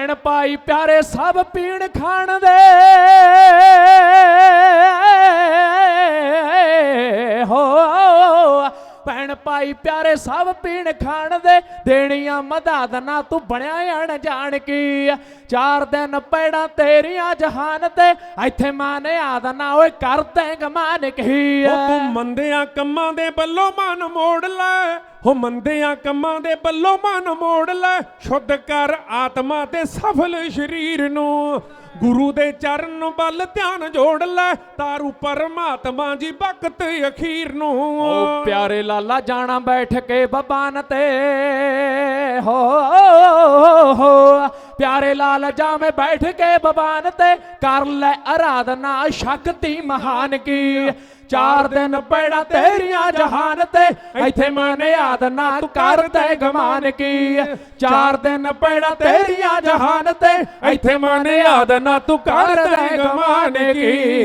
ਭੈਣ ਭਾਈ ਪਿਆਰੇ ਸਭ ਪੀਣ ਖਾਣ ਦੇ। ਹੋ, ਭੈਣ ਭਾਈ ਪਿਆਰੇ ਸਭ ਪੀਣ ਖਾਣ ਦੇ। ਦੇਣੀਆਂ ਮਦਦਨਾ ਤੂੰ ਬਣਿਆ ਅਣ ਜਾਣ ਕੀ। ਚਾਰ ਦਿਨ ਪੈੜਾਂ ਤੇਰੀਆਂ ਜਹਾਨ ਤੇ। ਇੱਥੇ ਮਾਨੇ ਆਦ ਨਾ ਓਏ ਕਰਦੇ ਗਮਾਨ ਕੀ। ਉਹ ਤੂੰ ਮੰਦਿਆਂ ਕੰਮਾਂ ਦੇ ਬੱਲੋਂ ਮਨ ਮੋੜ ਹੋ ਮੰਦਿਆਂ ਕੰਮਾਂ ਦੇ ਬੱਲੋਂ ਮਨ ਮੋੜ ਲੈ, ਸ਼ੁੱਧ ਕਰ ਆਤਮਾ ਤੇ ਸਫਲ ਸਰੀਰ ਨੂੰ। ਗੁਰੂ ਦੇ ਚਰਨ ਵੱਲ ਧਿਆਨ ਜੋੜ ਲੈ, ਤਾਰੂ ਪਰਮਾਤਮਾ ਜੀ ਬਖਤ ਅਖੀਰ ਨੂੰ। ਓ ਪਿਆਰੇ ਲਾਲਾ, ਜਾਣਾ ਬੈਠ ਕੇ ਬਬਾਨ ਤੇ। ਹੋ ਹੋ। ਪਿਆਰੇ ਲਾਲ ਜਾਵੇਂ ਬੈਠ ਕੇ ਬਬਾਨ ਤੇ ਕਰ ਲੈ ਆਰਾਧਨਾ ਸ਼ਕਤੀ ਮਹਾਨ ਕੀ। ਚਾਰ ਦਿਨ ਪੈੜਾ ਤੇਰੀਆਂ ਜਹਾਨ ਤੇ, ਇੱਥੇ ਮਨ ਯਾਦ ਨਾ ਤੂੰ ਕਰਦੇ ਗਮਾਨ ਕੀ। ਚਾਰ ਦਿਨ ਪੈੜਾ ਤੇਰੀਆਂ ਜਹਾਨ ਤੇ, ਇੱਥੇ ਮਨ ਯਾਦ ਨਾ ਤੂੰ ਕਰਦੇ ਗਮਾਨ ਕੀ।